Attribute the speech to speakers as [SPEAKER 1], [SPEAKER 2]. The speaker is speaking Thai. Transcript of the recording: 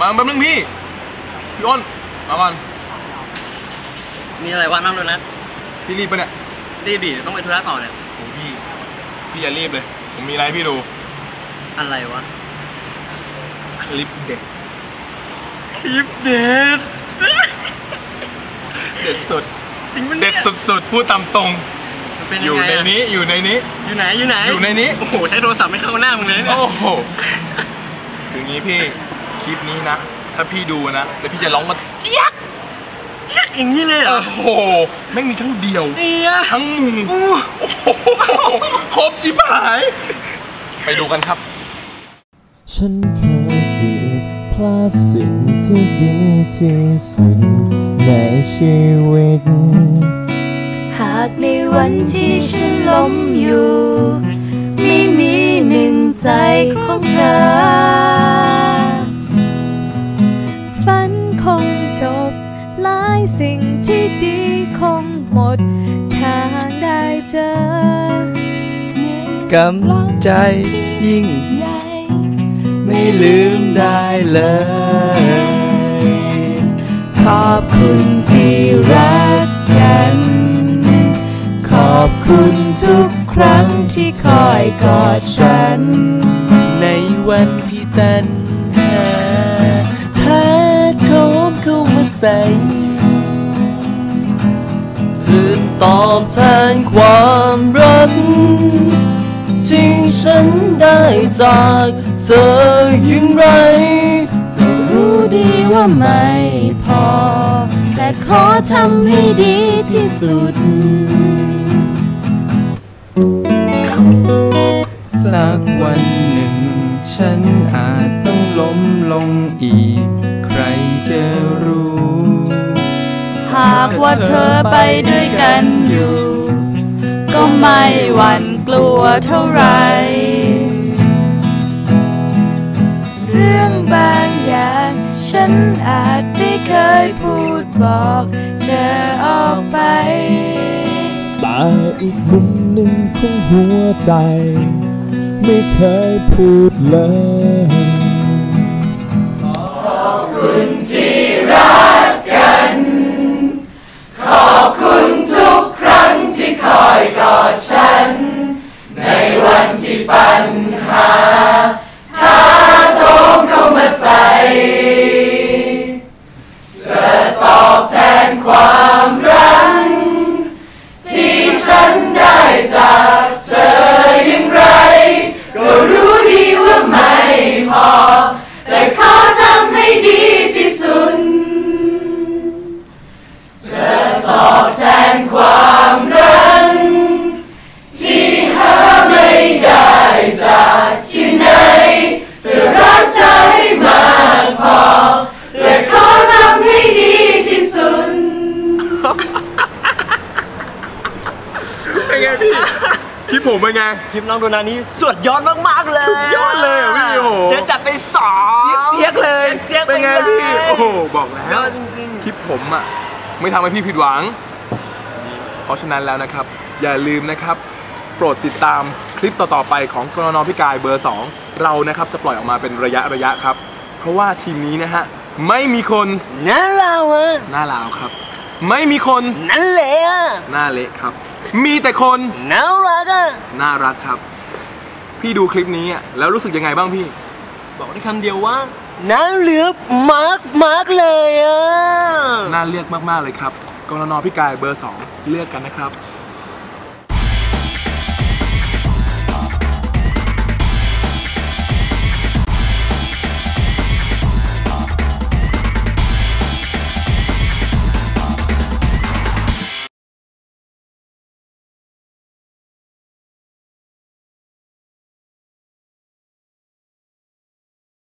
[SPEAKER 1] มาแป๊บนึงพี่ พี่อ้น มาก่อน
[SPEAKER 2] มีอะไรวะนั่งด้วยนะ
[SPEAKER 1] พี่รีบปะเนี่ย
[SPEAKER 2] รีบดิเดี๋ยวต้องไปธุระต่อเนี่ย
[SPEAKER 1] โอ้พี่ พี่อย่ารีบเลย ผมมีอะไรให้พี่ดู
[SPEAKER 2] อะไรวะ
[SPEAKER 1] คลิปเด็ด
[SPEAKER 2] คลิปเด็ด
[SPEAKER 1] เด็ดสุด
[SPEAKER 2] จริงปะ
[SPEAKER 1] เด็
[SPEAKER 2] เนี่ย
[SPEAKER 1] ดสุดๆ พูดตามตรง
[SPEAKER 2] มันเป็น
[SPEAKER 1] อ
[SPEAKER 2] ยัง
[SPEAKER 1] ยู่
[SPEAKER 2] ไง
[SPEAKER 1] ใน
[SPEAKER 2] อะ
[SPEAKER 1] นี้อยู่ในนี้
[SPEAKER 2] อยู่ไหนอยู่ไหน
[SPEAKER 1] อยู่ในนี้
[SPEAKER 2] โอ้โห ใช้โทรศัพท์ไม่เข้าหน้ามึงเลยเนี่ย
[SPEAKER 1] โอ้โห คืองี้พี่ คลิปนี้นะ ถ้าพี่ดูนะแล้วพี่จะร้องมาเจี๊ยก
[SPEAKER 2] เช็คอย่างนี้เลยเหรอ
[SPEAKER 1] โอ้โหแม่งมีทั้งเดียว
[SPEAKER 2] เนี่ย
[SPEAKER 1] ทั้งมุมโอ้โหครบจิบหาย ไปดูกันครับ
[SPEAKER 3] ฉันเคยเก็บพลาดสิ่งที่ดีที่สุดในชีวิต
[SPEAKER 4] หากในวันที่ฉันล้มอยู่ ไม่มีหนึ่งใจของเธอ ที่ดีคงหมดทางได้เจอกำ
[SPEAKER 3] ลังใจยิ่ง
[SPEAKER 4] ใหญ่
[SPEAKER 3] ไม่ลืมได้เลย
[SPEAKER 4] ขอบคุณที่รักกัน ขอบคุณทุกครั้งที่คอยกอดฉัน
[SPEAKER 3] ในวันที่ตันหาถ้าโทมเข้ามาใส่ จะตอบแทนความรัก ที่ฉันได้จากเธออย่างไร
[SPEAKER 4] ก็รู้ดีว่าไม่พอ แต่ขอทำให้ดีที่สุด
[SPEAKER 3] สักวันหนึ่ง ฉันอาจต้องล้มลงอีกา
[SPEAKER 4] กว่าเธอไปด้วยกันอยู่ ก็ไม่หวั่นกลัวเท่าไหรเรื่องบางอย่าง ฉันอาจได้เคยพูดบอกเธอออกไป
[SPEAKER 3] แต่อีกมุมหนึ่งของหัวใจ ไม่เคยพูดเลย
[SPEAKER 4] แต่
[SPEAKER 1] ผมเป็นไง
[SPEAKER 2] คลิปน้องโดนานี้สุดยอดมากๆเลย
[SPEAKER 1] สุดยอดเลยอะพี่โอ้โห
[SPEAKER 2] เจ๊จัดไปสอง
[SPEAKER 1] เจี๊ยกเลย
[SPEAKER 2] เจี๊ยก
[SPEAKER 1] เป็นไงพี่ โอ้โห บอก
[SPEAKER 2] ย
[SPEAKER 1] แล้
[SPEAKER 2] อ
[SPEAKER 1] ว
[SPEAKER 2] ดจริง
[SPEAKER 1] คลิปผมอะ ไม่ทำให้พี่ผิดหวัง เพราะฉะนั้นแล้วนะครับ อย่าลืมนะครับโปรดติดตามคลิปต่อๆไปของกรนพิกายเบอร์ 2 เรานะครับจะปล่อยออกมาเป็นระยะระยะครับ เพราะว่าทีมนี้นะฮะ ไม่มีคน
[SPEAKER 2] ๆนั่นเราอะ
[SPEAKER 1] หน้าลาวครับ ไม่มีคน
[SPEAKER 2] นั่นแหละอะ
[SPEAKER 1] หน้าเละครับ มีแต่คน
[SPEAKER 2] น่ารักอะ
[SPEAKER 1] น่ารักครับ พี่ดูคลิปนี้อะแล้วรู้สึกยังไงบ้างพี่
[SPEAKER 2] บอกได้คำเดียวว่าน่าเลือกมากมากๆเลยอะ
[SPEAKER 1] น่าเลือกมากๆเลยครับกรนพิกายเบอร์ 2 เลือกกันนะครับ